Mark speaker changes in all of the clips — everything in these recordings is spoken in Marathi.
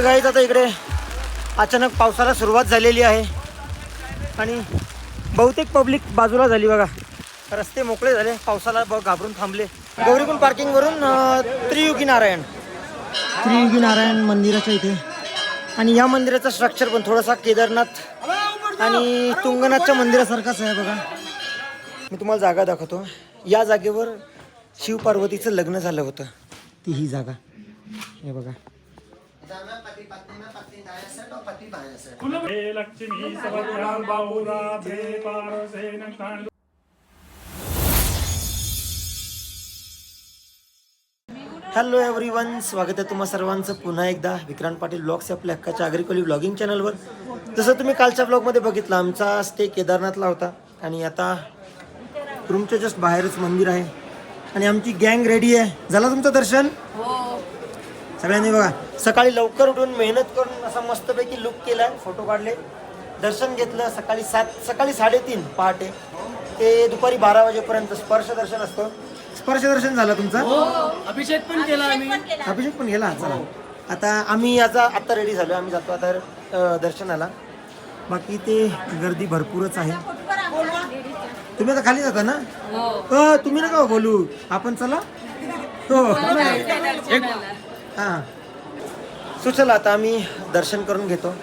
Speaker 1: गाईत आता इकडे अचानक पावसाला सुरुवात झालेली आहे. आणि बहुतेक पब्लिक बाजूला झाली बघा. रस्ते मोकळे झाले पावसाला बघ घाबरून थांबले. गौरीकुंड पार्किंगवरून त्रियुगी नारायण. त्रियुगी नारायण मंदिराच्या इथे. आणि या मंदिराचं स्ट्रक्चर पण थोडासा केदारनाथ आणि तुंगनाथच्या मंदिरासारखाच आहे बघा. मी तुम्हाला जागा दाखवतो. या जागेवर शिव पार्वतीचं लग्न झालं होतं. ती ही जागा. हे बघा. हॅलो एव्हरीवन स्वागत आहे तुम्हा सर्वांचं. पुन्हा एकदा विक्रांत पाटील ब्लॉग्स या आपल्या हक्काच्या ब्लॉगिंग चॅनलवर जसं तुम्ही कालच्या ब्लॉगमध्ये बघितलं आमचा स्टे केदारनाथला होता. आणि आता रूमच्या जस्ट बाहेरच मंदिर आहे. आणि आमची गँग रेडी आहे. झालं तुमचं दर्शन? सगळ्यांनी बघा. सकाळी लवकर उठून मेहनत करून असा मस्तपैकी लुक केला फोटो काढले. दर्शन घेतलं सकाळी सात सकाळी साडेतीन पहाटे. ते दुपारी बारा वाजेपर्यंत स्पर्श दर्शन असतं. स्पर्श दर्शन झालं तुमचं?
Speaker 2: अभिषेक पण केला आम्ही.
Speaker 1: अभिषेक पण गेला चला. आता आम्ही आता आता रेडी झालो. आम्ही जातो आता दर्शनाला. बाकी ते गर्दी भरपूरच आहे. तुम्ही आता खाली जाता ना? हो तुम्ही नका बोलू. आपण चला. हो. हां. सो चला आता आम्ही दर्शन करून घेतो.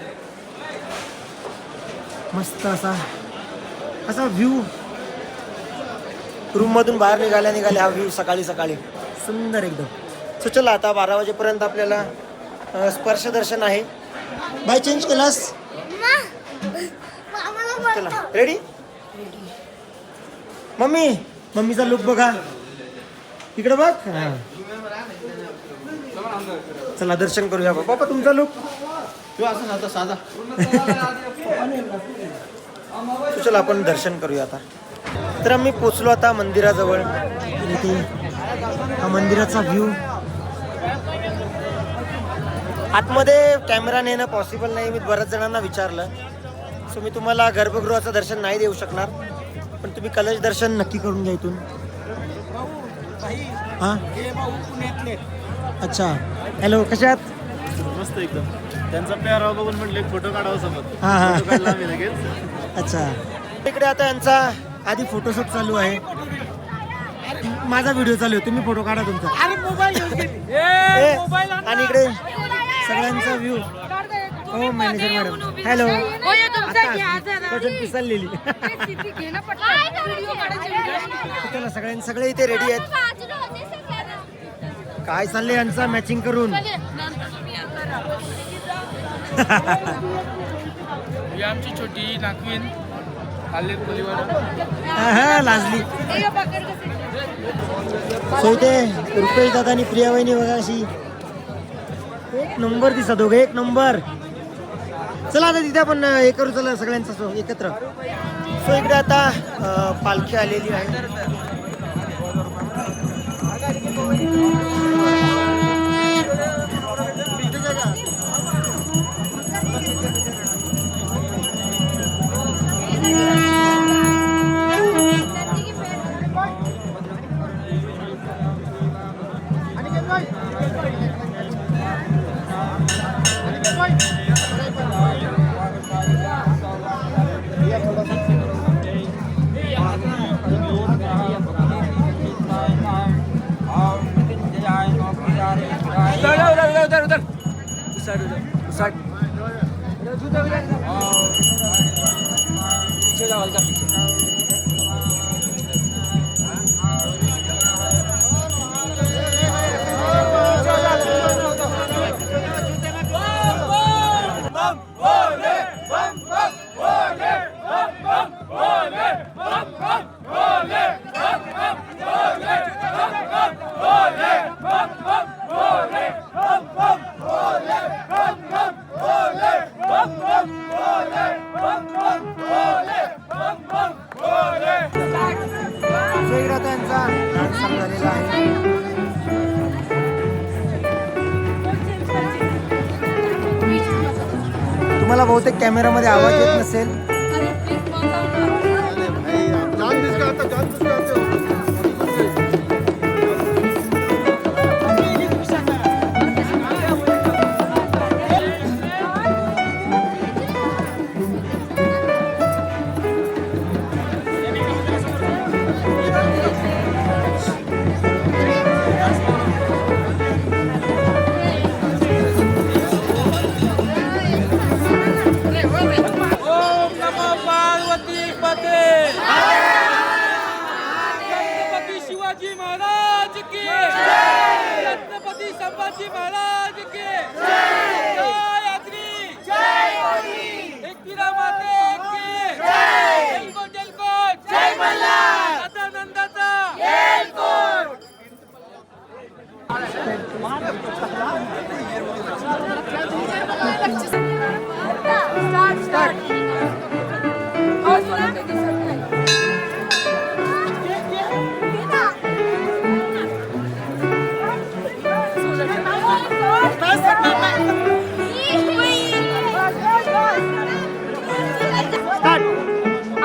Speaker 1: मस्त असा असा व्ह्यू रूम मधून बाहेर निघाल्या निघाल्या हा व्ह्यू सकाळी सकाळी. सुंदर एकदम. सो चला आता बारा वाजेपर्यंत आपल्याला स्पर्श दर्शन आहे. बाय चेंज केलास? चला. रेडी मम्मी मम्मीचा लुक बघा. इकडे बघ. चला दर्शन करूया बाबा. बाबा तुमचा लुक
Speaker 2: तू असं साधा.
Speaker 1: So, चला आपण दर्शन करूया आता. तर आम्ही पोचलो आता मंदिराजवळ. इथे हा मंदिराचा व्ह्यू आतमध्ये कॅमेरा नेणं पॉसिबल नाही मी बऱ्याच जणांना विचारलं. सो मी तुम्हाला गर्भगृहाचं दर्शन नाही देऊ शकणार पण तुम्ही कलश दर्शन नक्की करून घ्या इथून. हां? अच्छा. हॅलो कशात
Speaker 2: मस्त एकदम. त्यांचा पेहराव बघून म्हटले फोटो काढावा सोबत
Speaker 1: हा, हा.
Speaker 2: फोटो काढला आम्ही लगेच.
Speaker 1: अच्छा. इकडे आता यांचा आधी फोटोशूट चालू आहे. माझा व्हिडिओ चालू आहे. तुम्ही फोटो काढा तुमचा. ए, आणि इकडे सगळ्यांचा व्ह्यू हो मॅनेजर मॅडम हॅलो पिसललेली चला सगळ्यांनी सगळे इथे रेडी आहेत. काय चाललंय यांचा मॅचिंग करून?
Speaker 3: ही आमची छोटी कोलीवाडा
Speaker 1: हा, हा, लाजली. सो इथे रुपेश दादा आणि प्रिया वहिनी बघा अशी. एक नंबर दिसत दोघे एक नंबर. चला आता तिथे आपण हे करू चला सगळ्यांचा सो एकत्र. सो इकडे आता पालखी आलेली आहे. सो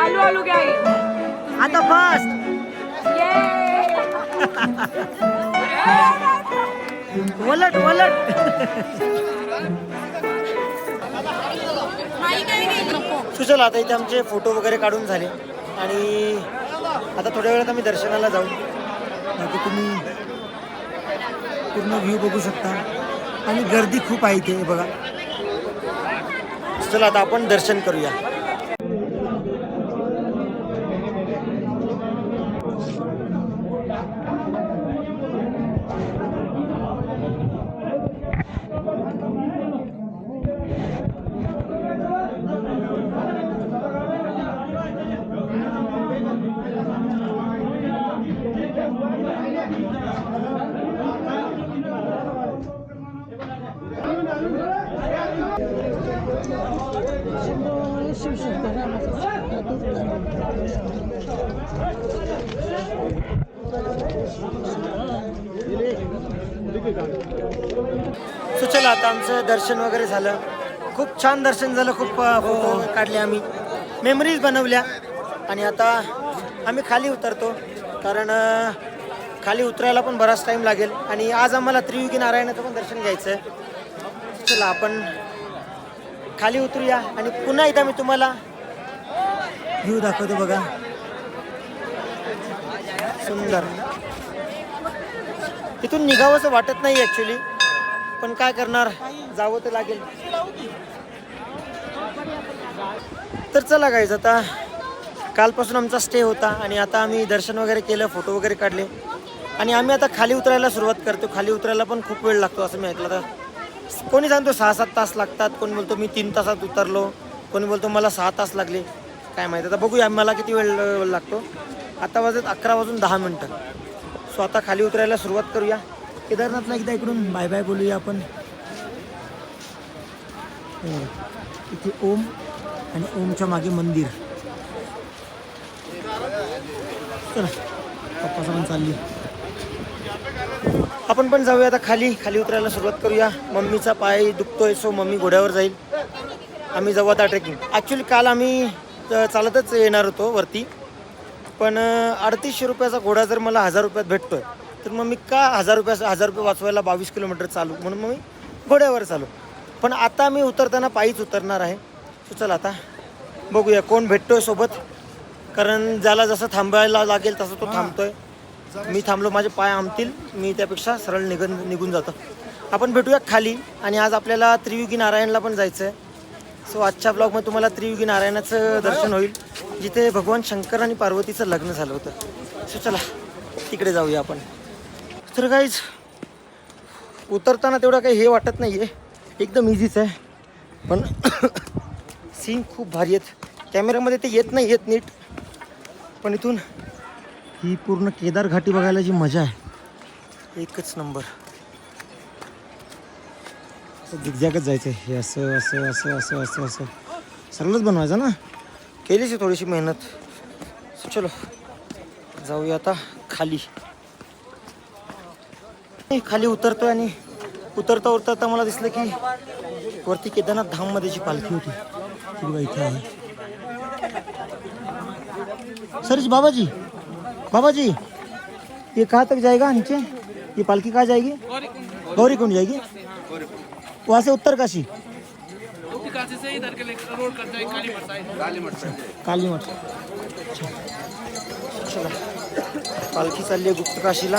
Speaker 4: आलू आलू घ्या
Speaker 1: आता फास्ट वलट वलट. सुचल आता इथे आमचे फोटो वगैरे काढून झाले. आणि आता थोड्या वेळात आम्ही दर्शनाला जाऊ. बाकी तुम्ही पूर्ण व्ह्यू बघू शकता. आणि गर्दी खूप आहे इथे बघा. चला आता आपण दर्शन करूया. आमचं दर्शन वगैरे झालं. खूप छान दर्शन झालं खूप फोटो काढले आम्ही. मेमरीज बनवल्या. आणि आता आम्ही खाली उतरतो कारण खाली उतरायला पण बराच टाईम लागेल. आणि आज आम्हाला त्रियुगी नारायणाचं पण दर्शन घ्यायचं आहे चला आपण खाली उतरूया. आणि पुन्हा एकदा मी तुम्हाला व्ह्यू दाखवतो बघा. सुंदर. इथून निघावंसं वाटत नाही ॲक्च्युली पण काय करणार? जावं तर लागेल. तर चला गाईज आता कालपासून आमचा स्टे होता आणि आता आम्ही दर्शन वगैरे केलं फोटो वगैरे काढले. आणि आम्ही आता खाली उतरायला सुरुवात करतो. खाली उतरायला पण खूप वेळ लागतो असं मी ऐकलं तर. कोणी सांगतो सहा सात तास लागतात. कोणी बोलतो मी तीन तासात उतरलो. कोणी बोलतो मला सहा तास लागले. काय माहिती आता बघूया मला किती वेळ लागतो. आता वाजत अकरा वाजून दहा मिनटं. सो आता खाली उतरायला सुरुवात करूया. केदारनाथला एकदा इकडून बाय बाय बोलूया आपण. हो, इथे ओम आणि ओमच्या मागे मंदिर. चला पप्पा चालली. आपण पण जाऊया आता खाली खाली उतरायला सुरुवात करूया. मम्मीचा पाय दुखतोय सो मम्मी घोड्यावर जाईल. आम्ही जाऊ आता ट्रेकिंग ॲक्च्युली काल आम्ही चालतच येणार होतो वरती. पण अडतीसशे रुपयाचा घोडा जर मला हजार रुपयात भेटतोय तर मग मी का हजार रुपया हजार रुपये वाचवायला बावीस किलोमीटर चालू? म्हणून मग मी घोड्यावर चालू. पण आता मी उतरताना पायीच उतरणार आहे. सो चला आता बघूया कोण भेटतोय सोबत. कारण ज्याला जसं थांबायला लागेल तसं तो थांबतोय. मी थांबलो माझे पाय आमतील. मी त्यापेक्षा सरळ निघून निघून जातो. आपण भेटूया खाली. आणि आज आपल्याला त्रियुगी नारायणला पण जायचं आहे सो आजच्या ब्लॉगमध्ये तुम्हाला त्रियुगी नारायणाचं दर्शन होईल. जिथे भगवान शंकर आणि पार्वतीचं लग्न झालं होतं. सो चला तिकडे जाऊया आपण. तर काहीच उतरताना तेवढं काही हे वाटत नाही आहे एकदम इझीच आहे. पण सीन खूप भारी आहेत. कॅमेऱ्यामध्ये ते येत नाही येत नीट. पण इथून ही पूर्ण केदार घाटी बघायला जी मजा आहे. एकच नंबर असं दिग्जॅगच जायचं आहे हे असं असं असं असं असं असं. सरळच बनवायचं ना? केलीच आहे थोडीशी मेहनत. चलो जाऊया आता खाली. खाली उतरतोय उतरता उतरता मला दिसलं की वरती केदारनाथ धाम धाममध्ये जी पालखी होती बघा इथे आहे. सरजी बाबाजी बाबा जी ये कहाँ तक जाएगा नीचे? ये पालकी कहाँ जाएगी? गौरी कुंड जाएगी? वहाँ से उत्तर
Speaker 3: काशी। काली मठ।
Speaker 1: अच्छा. पालखी चालली आहे गुप्तकाशीला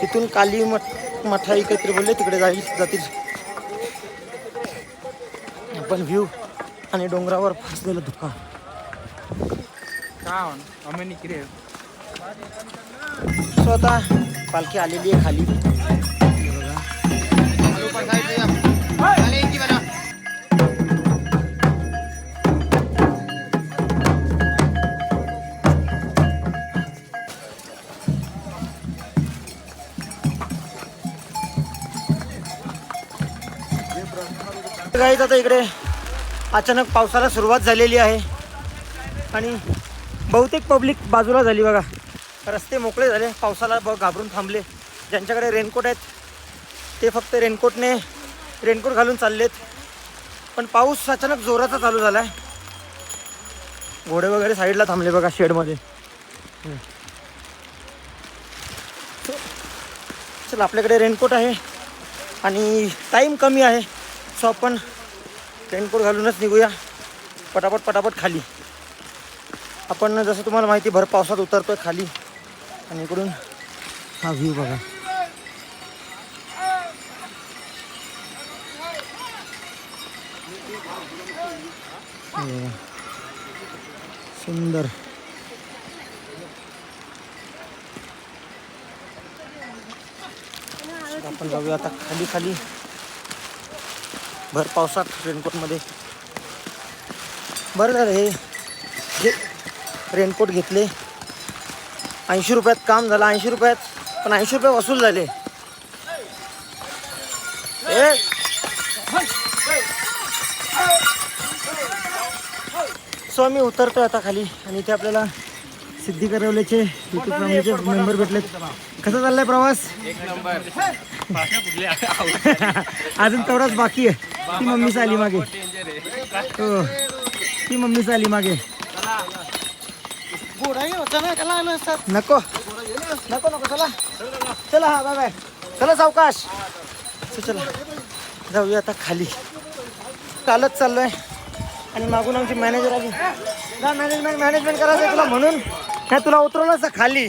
Speaker 1: तिथून काली मठ मठाई काहीतरी बोलले तिकडे जाईल जातील. आपण व्ह्यू आणि डोंगरावर फासलेलं धुका सो आता पालखी आलेली आहे खाली. आहेत आता इकडे. अचानक पावसाला सुरुवात झालेली आहे. आणि बहुतेक पब्लिक बाजूला झाली बघा. रस्ते मोकळे झाले. पावसाला ब घाबरून थांबले. ज्यांच्याकडे रेनकोट आहेत ते फक्त रेनकोटने रेनकोट घालून चाललेत. पण पाऊस अचानक जोराचा चालू झाला आहे घोडे वगैरे साईडला थांबले बघा शेडमध्ये. चल आपल्याकडे रेनकोट आहे. आणि टाईम कमी आहे. सो आपण रेनकोट घालूनच निघूया. पटापट पटापट खाली. आपण जसं तुम्हाला माहिती भर पावसात उतरतोय खाली. आणि इकडून हा व्ह्यू बघा. बघा. सुंदर. आपण जाऊया आता खाली खाली. भर पावसात रेनकोटमध्ये. बरं झालं हे. जे रेनकोट घेतले. ऐंशी रुपयात काम झालं. ऐंशी रुपयात पण ऐंशी रुपये वसूल झाले. ए! सो आम्ही उतरतोय आता खाली. आणि इथे आपल्याला सिद्धी फॅमिलीचे मेंबर भेटलेत. कसा चाललाय प्रवास? अजून तेवढाच बाकी आहे. ती मम्मीच आली मागे. हो. ती मम्मीच आली मागे. नको. नको नको चला. चला हा बाय बाय. चला सावकाश. चल, चला. जाऊया आता खाली. चालत चाललोय. आणि मागून आमची मॅनेजर आली. जा मॅनेजमेंट मॅनेजमेंट करायचं तुला म्हणून. काय तुला उतरवलं खाली.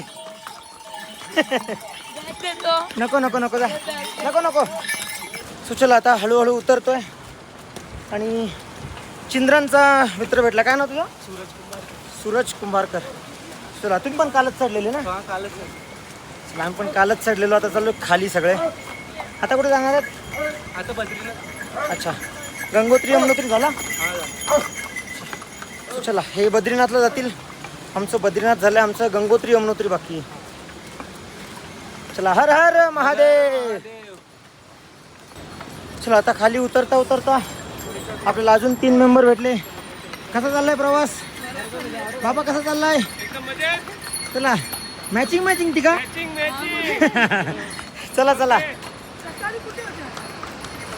Speaker 1: नको नको नको जा. नको नको. सो चला आता हळूहळू उतरतोय. आणि चिंद्रांचा मित्र भेटला. काय ना तुझा? सूरज कुंभारकर. चला तुम्ही पण कालच चढलेले ना? चला, आम्ही पण कालच चढलेलो. आता चाललो खाली सगळे. आता कुठे जाणार आहेत?
Speaker 3: आता बद्रीनाथ.
Speaker 1: अच्छा. गंगोत्री यमुनोत्री झाला? चला हे बद्रीनाथला जातील. आमचं बद्रीनाथ झालं आमचं गंगोत्री यमुनोत्री बाकी. चला हर हर महादेव! चला आता खाली उतरता उतरता आपल्याला अजून तीन मेंबर भेटले. कसा चाललाय प्रवास? बाबा कसा चाललाय? चला मॅचिंग मॅचिंग ती का चला चला.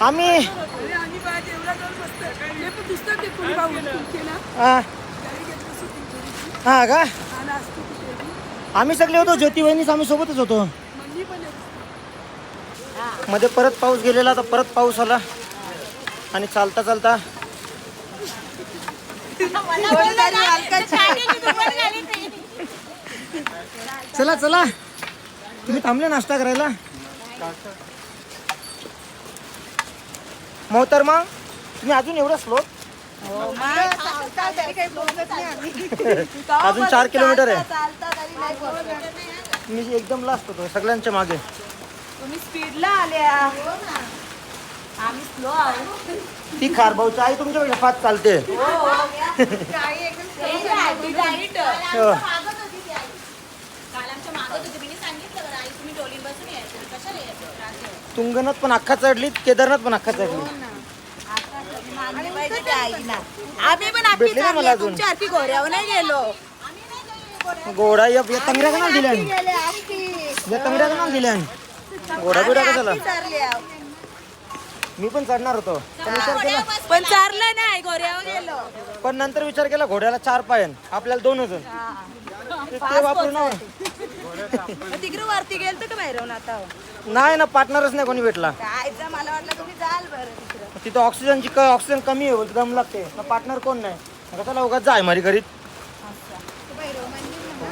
Speaker 1: आम्ही
Speaker 4: हे
Speaker 1: हा. हा का. आम्ही सगळे होतो ज्योती वहिनीच आम्ही सोबतच होतो. मध्ये परत पाऊस गेलेला तर परत पाऊस आला. आणि चालता चालता. चला चला. तुम्ही थांबले नाश्ता करायला? मोहतरमा तुम्ही अजून एवढं स्लो अजून चार किलोमीटर आहे. मी एकदम लास्ट होतो सगळ्यांच्या मागे.
Speaker 5: तुम्ही स्पीडला आल्या. आम्ही स्लो आहोत.
Speaker 1: ती खारभाऊची आई तुमच्या फात चालते. हो. तुंगनाथ पण अख्खा चढली केदारनाथ पण अख्खा चढली
Speaker 5: आम्ही पण आपली
Speaker 1: भेटले ना मला अजून.
Speaker 5: तुमच्या आरती घोड्यावर नाही गेलो.
Speaker 1: घोडा या या तंगड्या का दिल्या या तंगड्या का दिल्या घोडा बिडा कशाला. मी पण चढणार होतो. पण विचार केला.
Speaker 5: पण चारलं नाही घोड्यावर गेलो.
Speaker 1: पण नंतर विचार केला घोड्याला चार पाय आहेत. आपल्याला दोनच. ते- ते वापरू ना
Speaker 5: तिकडे वरती गेलतो का बाहेर आता?
Speaker 1: नाही ना पार्टनरच नाही कोणी भेटला.
Speaker 5: मला वाटलं तुम्ही जाल बरं तिकडं.
Speaker 1: तिथं ऑक्सिजनची क ऑक्सिजन कमी आहे बोलते, दम लागते. ना पार्टनर कोण नाही? चला उगाच जाय मारी घरी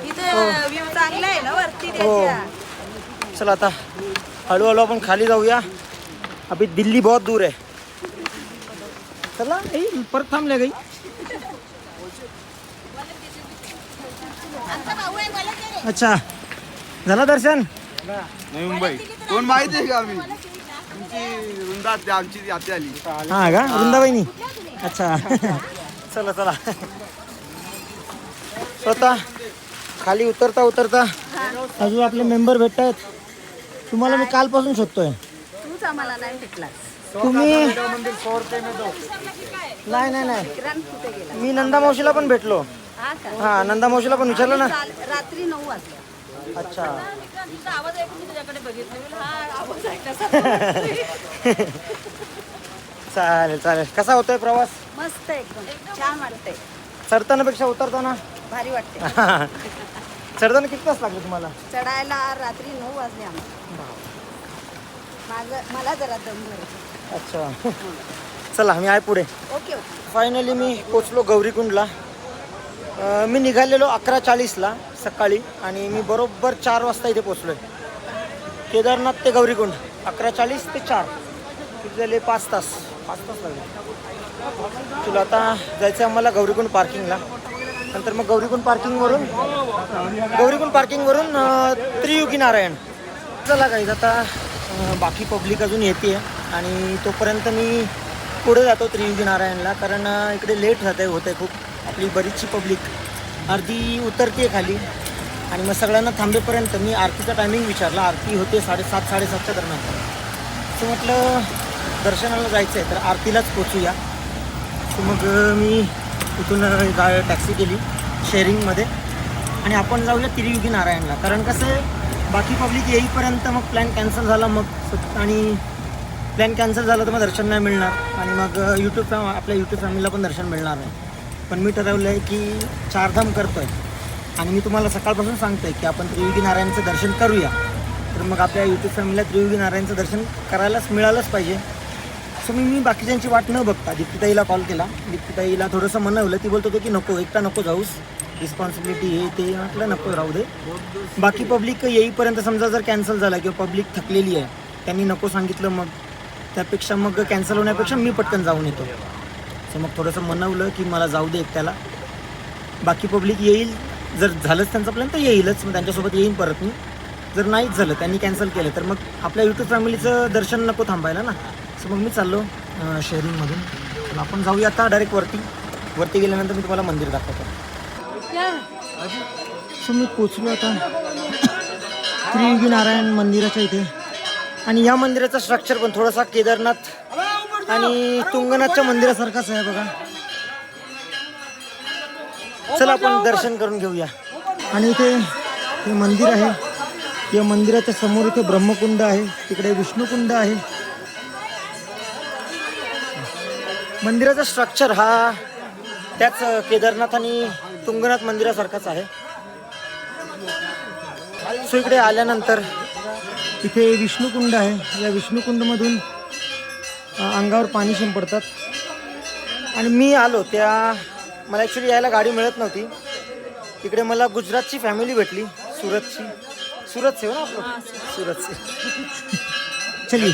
Speaker 5: इथं व्ह्यू चांगला आहे ना वरती
Speaker 1: हो.
Speaker 5: त्याच्या?
Speaker 1: चला आता हळूहळू आपण खाली जाऊया. अभी दिल्ली बहुत दूर आहे चला ए, परत थांबले गाई. अच्छा झालं दर्शन?
Speaker 2: नवी मुंबई. कोण माहिती आहे का आम्ही? तुमची रुंदा आत्या आमची आत्या आली.
Speaker 1: हा का? वृंदाबाईनी? अच्छा. चला चला. स्वतः खाली उतरता उतरता. अजून आपले मेंबर भेटत आहेत तुम्हाला मी कालपासून शोधतोय.
Speaker 5: तूच आम्हाला नाही भेटला
Speaker 1: तुम्ही नाही नाही नाही.
Speaker 5: किरण कुठे गेला?
Speaker 1: मी नंदा मावशीला पण भेटलो.
Speaker 5: हा का?
Speaker 1: हा नंदा मावशीला पण विचारलं ना.
Speaker 5: रात्री नऊ वाजता
Speaker 1: अच्छा.
Speaker 5: आवाज ऐकून मी तुझ्याकडे बघितलं मी म्हणलं, हा आवाज ऐकण्याचा
Speaker 1: चालेल चालेल. कसा होतोय प्रवास?
Speaker 5: मस्त एकदम. छान वाटतंय.
Speaker 1: चढतानापेक्षा उतरताना?
Speaker 5: भारी वाटते
Speaker 1: चढताना किती तास लागले तुम्हाला?
Speaker 5: चढायला रात्री नऊ वाजले आम्हाला माझं मला जरा दम
Speaker 1: अच्छा. चला मी आहे पुढे.
Speaker 5: Okay okay.
Speaker 1: फायनली मी पोचलो गौरीकुंडला. अं, मी निघालेलो अकरा चाळीसला सकाळी आणि मी बरोबर चार वाजता इथे पोचलो आहे केदारनाथ ते गौरीकुंड अकरा चाळीस ते चार. किती झाले? पाच तास. पाच तास लागले. तुला आता जायचं आहे आम्हाला गौरीकुंड पार्किंगला नंतर मग गौरीकुंड पार्किंगवरून गौरीकुंड पार्किंगवरून त्रियुगी नारायण चला काही आता बाकी पब्लिक अजून येते आणि तोपर्यंत मी पुढे जातो त्रियुगी नारायणला कारण इकडे लेट जात आहे होत आहे खूप. आपली बरीचशी पब्लिक अर्धी उतरते खाली आणि मग सगळ्यांना थांबेपर्यंत मी आरतीचा टायमिंग विचारला. आरती होते साडेसात साडेसातच्या दरम्यान. तर म्हटलं दर्शनाला जायचं आहे तर आरतीलाच पोचूया. तर मग मी इथून गा टॅक्सी केली शेअरिंगमध्ये आणि आपण जाऊया तिरुयुगी नारायणला. कारण कसं आहे बाकी पब्लिक येईपर्यंत मग प्लॅन कॅन्सल झाला मग आणि प्लॅन कॅन्सल झालं तर मग दर्शन नाही मिळणार. आणि मग यूट्यूब फॅम आपल्या यूट्यूब फॅमिलीला पण दर्शन मिळणार नाही. पण मी ठरवलं आहे की चारधाम करतो आहे आणि मी तुम्हाला सकाळपासून सांगतो आहे की आपण त्रियुगी नारायणचं दर्शन करूया. तर मग आपल्या यूट्यूब फॅमिलीला त्रियुगी नारायणचं दर्शन करायलाच मिळालंच पाहिजे. सो मी मी बाकीच्यांची वाट न बघता दीप्तीताईला कॉल केला. दीप्तीताईला थोडंसं मनवलं. ती बोलत होती की नको एकटा नको जाऊस. रिस्पॉन्सिबिलिटी हे ते. म्हटलं नको राहू दे. बाकी पब्लिक येईपर्यंत समजा जर कॅन्सल झाला किंवा पब्लिक थकलेली आहे त्यांनी नको सांगितलं मग त्यापेक्षा मग कॅन्सल होण्यापेक्षा मी पटकन जाऊन येतो. सो मग थोडंसं मनवलं की मला जाऊ दे एकट्याला. बाकी पब्लिक येईल. जर झालंच त्यांचा प्लॅन तर येईलच. मग त्यांच्यासोबत येईन परत मी. जर नाहीच झालं त्यांनी कॅन्सल केलं तर मग आपल्या युट्यूब फॅमिलीचं दर्शन नको थांबायला ना. सो मग मी चाललो शेअरिंगमधून तर आपण जाऊया आता डायरेक्ट वरती. वरती गेल्यानंतर मी तुम्हाला मंदिर दाखवतो. सो मी पोचलो आता त्रियुगी नारायण मंदिराच्या इथे. आणि या मंदिराचं स्ट्रक्चर पण थोडासा केदारनाथ आणि तुंगनाथच्या मंदिरासारखाच आहे बघा. चला आपण दर्शन करून घेऊया. आणि इथे हे मंदिर आहे. या मंदिराच्या समोर इथे ब्रह्मकुंड आहे. तिकडे विष्णुकुंड आहे. मंदिराचा स्ट्रक्चर हा त्याच केदारनाथ आणि तुंगनाथ मंदिरासारखाच आहे. सो इकडे आल्यानंतर इथे विष्णुकुंड आहे. या विष्णुकुंडमधून अंगावर पाणी शिंपडतात. आणि मी आलो त्या मला ॲक्च्युली यायला गाडी मिळत नव्हती. तिकडे मला गुजरातची फॅमिली भेटली सुरतची. सुरतचे हो ना आपलं? सुरतचे. चलिए.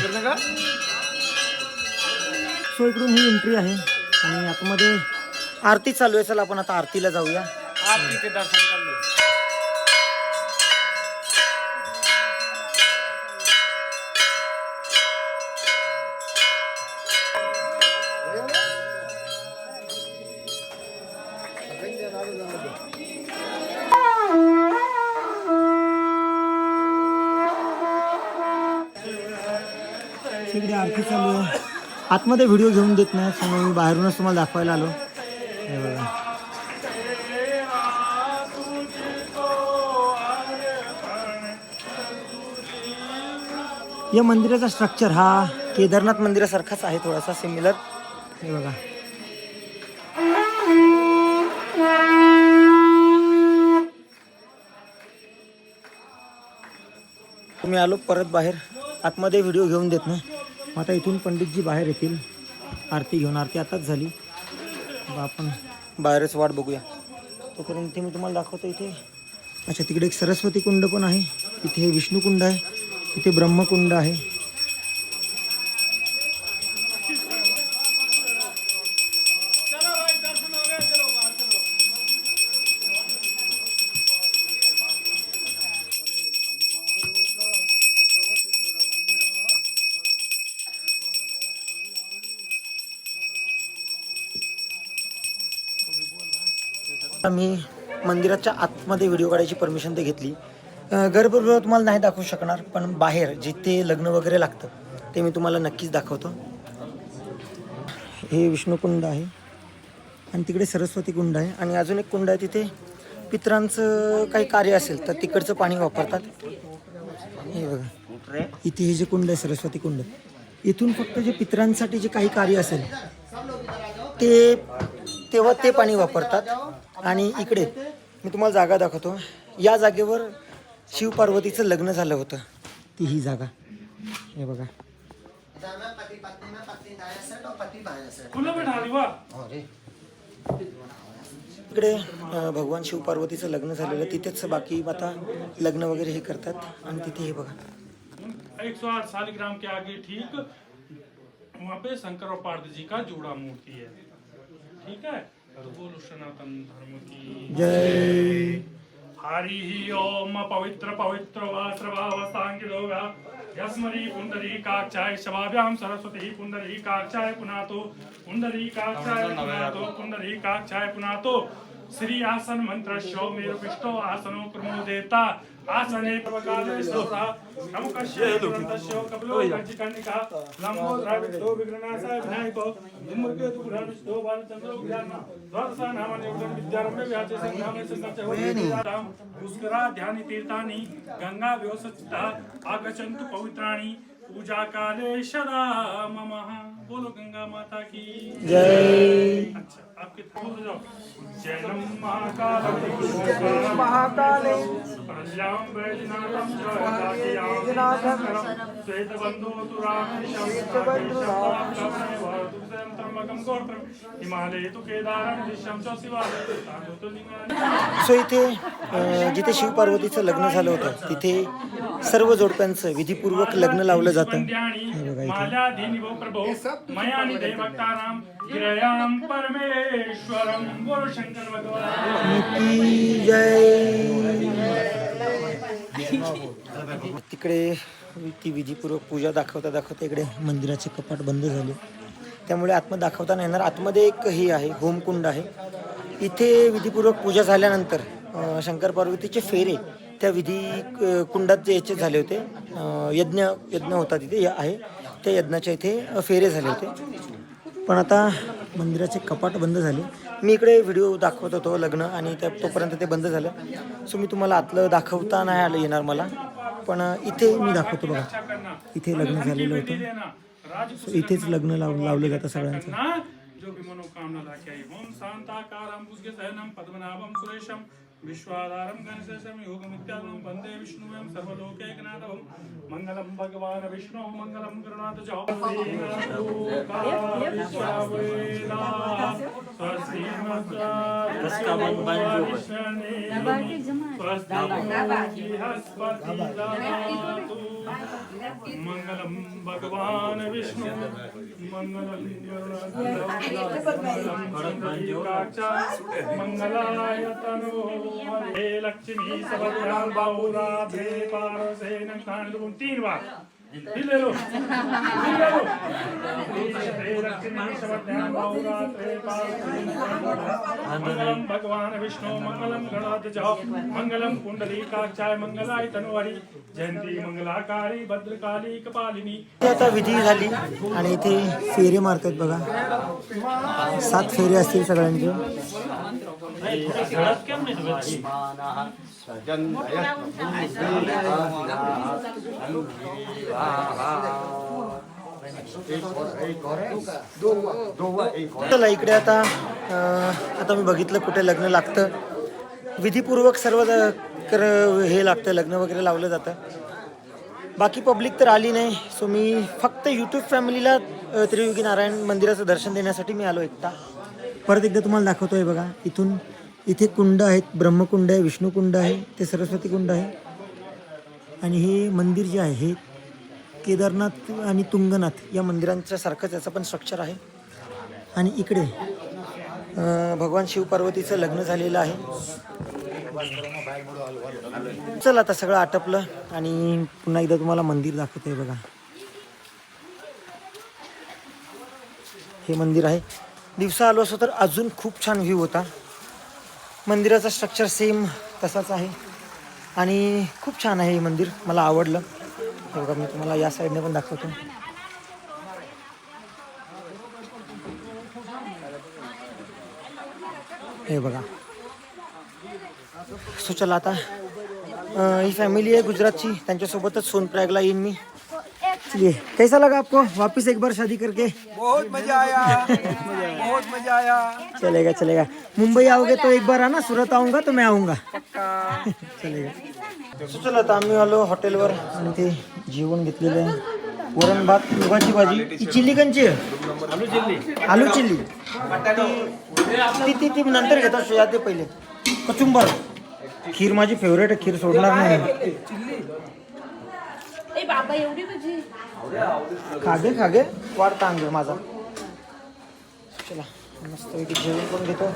Speaker 1: सो इकडून ही एंट्री आहे. आणि आतमध्ये आरती चालू आहे. चला आपण आता आरतीला जाऊया.
Speaker 6: आरतीचे दर्शन
Speaker 1: आरती चालू आहे. आतमध्ये व्हिडिओ घेऊन देत नाही सो मी बाहेरूनच तुम्हाला दाखवायला आलो. बघा या मंदिराचा स्ट्रक्चर हा केदारनाथ मंदिरासारखाच आहे थोडासा सिमिलर हे बघा. मी आलो परत बाहेर. आतमध्ये व्हिडिओ घेऊन देत नाही. मग आता इथून पंडितजी बाहेर येतील. आरती घेऊन. आरती आताच झाली. आपण बाहेरच वाट बघूया. तोपर्यंत इथे मी तुम्हाला दाखवतो इथे. अच्छा तिकडे एक सरस्वती कुंड पण आहे. इथे हे विष्णू कुंड आहे. इथे ब्रह्मकुंड आहे. मी मंदिराच्या आतमध्ये व्हिडिओ काढायची परमिशन ते घेतली. गर्भगृह तुम्हाला नाही दाखवू शकणार पण बाहेर जिथे लग्न वगैरे लागतं ते मी तुम्हाला नक्कीच दाखवतो. हे विष्णुकुंड आहे आणि तिकडे सरस्वती कुंड आहे आणि अजून एक कुंड आहे तिथे पितरांचं काही कार्य असेल तर तिकडचं पाणी वापरतात. हे बघा. इथे हे जे कुंड आहे सरस्वती कुंड इथून फक्त जे पितरांसाठी जे काही कार्य असेल ते तेव्हा ते पाणी वापरतात. आणि इकडे मी तुम्हाला जागा दाखवतो. या जागेवर शिव पार्वतीचं लग्न झालं होतं. ती ही जागा. हे बघा. इकडे भगवान शिव पार्वतीचं लग्न झालेलं. तिथेच बाकी आता लग्न वगैरे हे करतात. आणि तिथे हे बघा.
Speaker 6: एक सौ आठ शालिग्राम के आगे ठीक. वहाँ पे शंकर और पार्वती जी का जोड़ा मूर्ति है. ठीक है?
Speaker 1: जय।
Speaker 6: हरि ही ओम पवित्र पवित्र वास्रभाव सांगिलोगा यस्मरी पुंडरी काक्षाय शवाभ्याम सरस्वती पुंडरी काक्षाय पुनातो। पुंडरी काक्षाय पुनातो पुंडरी काक्षाय पुनातो। श्री आसन मंत्र शो मेरु पिष्टो आसनो क्रमो देता आसने कपिलो विनायको बालचंद्रो ज्ञान द्वादशा नामानि उदं विद्यारम्भे पुष्करा ध्यानि तीर्थानि गंगा व्योसचिता आगच्छन्तु पवित्राणि पूजा काले सदा मम बोलो गंगा माता की।
Speaker 1: जय।
Speaker 6: अच्छा। जैनम महाकाल प्रज्ञाम वैजनाथम तु
Speaker 1: सो इथे जिथे शिव पार्वतीचं लग्न झालं होतं तिथे सर्व जोडप्यांचं विधिपूर्वक लग्न लावलं जातं.
Speaker 6: गिरयां परमेश्वरं बोलो भगवान।
Speaker 1: जय। तिकडे ती विधीपूर्वक पूजा दाखवता दाखवता इकडे मंदिराचे कपाट बंद झाले. त्यामुळे आतमध्ये दाखवता नाही येणार. आतमध्ये एक हे आहे होमकुंड आहे. इथे विधीपूर्वक पूजा झाल्यानंतर शंकर पार्वतीचे फेरे त्या विधी कुंडात जे याचे झाले होते यज्ञ यज्ञ होता तिथे आहे. त्या यज्ञाच्या इथे फेरे झाले होते. पण आता मंदिराचे कपाट बंद झाले. मी इकडे व्हिडिओ दाखवत होतो लग्न आणि त्या तोपर्यंत ते बंद झालं. सो मी तुम्हाला आतलं दाखवता नाही आलं येणार मला. पण इथे मी दाखवतो बघा. इथे लग्न झालेलं होतं. सो इथेच लग्न लाव लावलं जातं सगळ्यांचं.
Speaker 6: जो भी मनोकामना लाके आई ओम शांताकारं भुजगे पद्मनाभं सुरेशं. विश्वाधारं गणेशं योगमित्यागं वन्दे विष्णुवं सर्वलोकैकनाथं मङ्गलं भगवान् विष्णु मङ्गलं गरुणाध्वज मंगलम भगवान विष्णु मंगलम मंगलाय तनो हे लक्ष्मी सबद्यां बाहुराधे पारसेन कांडुम तीन बार हिल ले लो हिल ले लो हे लक्ष्मी सबद्यां बाहुराधे पारसेन मंगलम भगवान विष्णु मंगलम गणाध्वज मंगलम पुंडलीकाक्षाय मंगलाय तनोहरी जयंती मंगलाकारी भद्रकाली कपालिनी.
Speaker 1: आता विधी झाली आणि इथे फेरे मारतात बघा. सात फेरे असतील सगळ्यांचे. चला इकडे आता आता मी बघितलं कुठे लग्न लागतं. विधीपूर्वक सर्व कर हे लागतं लग्न वगैरे लावलं जातं. बाकी पब्लिक तर आली नाही सो मी फक्त यूट्यूब फॅमिलीला त्रियुगी नारायण मंदिराचं दर्शन देण्यासाठी मी आलो एकटा. परत एकदा तुम्हाला दाखवतोय बघा इथून इथे कुंड आहेत ब्रह्मकुंड आहे विष्णुकुंड आहे ते सरस्वती कुंड आहे. आणि हे मंदिर जे आहे हे केदारनाथ आणि तुंगनाथ या मंदिरांच्या सारखंच याचं पण स्ट्रक्चर आहे. आणि इकडे भगवान शिवपार्वतीचं लग्न झालेलं आहे. चल आता सगळं आटपलं आणि पुन्हा एकदा तुम्हाला मंदिर दाखवतोय बघा. हे मंदिर आहे. दिवसा आलो असतो तर अजून खूप छान व्ह्यू होता. मंदिराचा स्ट्रक्चर सेम तसाच आहे. आणि खूप छान आहे हे मंदिर. मला आवडलं. हे बघा मी तुम्हाला या साईडने पण दाखवतो. हे बघा. सो चला आता ही फॅमिली आहे गुजरातची. त्यांच्यासोबतच सोनप्रयागला येईन मी. चलिए कैसा लगा आपको वापस एक बार शादी करके?
Speaker 2: बहुत मज़ा आया बहुत मज़ा आया।
Speaker 1: चलेगा चलेगा। मुंबई आओगे तो एक बार आना सूरत आऊँगा तो मैं आऊँगा। चलेगा। सो चला आता आम्ही आलो हॉटेलवर. आणि ते जेवण घेतलेलं. आहे वरण भात मुगाची भाजी. ही चिल्ली कंची आलू चिल्ली. आलू चिल्ली ती ती ती नंतर घेतो सोया ते पहिले. कचुंबर. खीर माझी फेवरेट आहे खीर सोडणार नाही.
Speaker 4: बाबा एवढी भजी
Speaker 1: खागे खागे. वाढता अंग माझा. चला मस्त जेवण पण घेतो.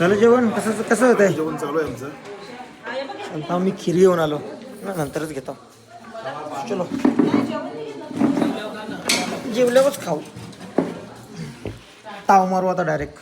Speaker 1: झालं जेवण? कसं कसं होतंय?
Speaker 2: जेवण चालू आहे आमचं.
Speaker 1: आता मी खीर घेऊन आलो. ना नंतरच घेतो. चलो. जेवल्यावरच खाऊ. ताव मारू आता डायरेक्ट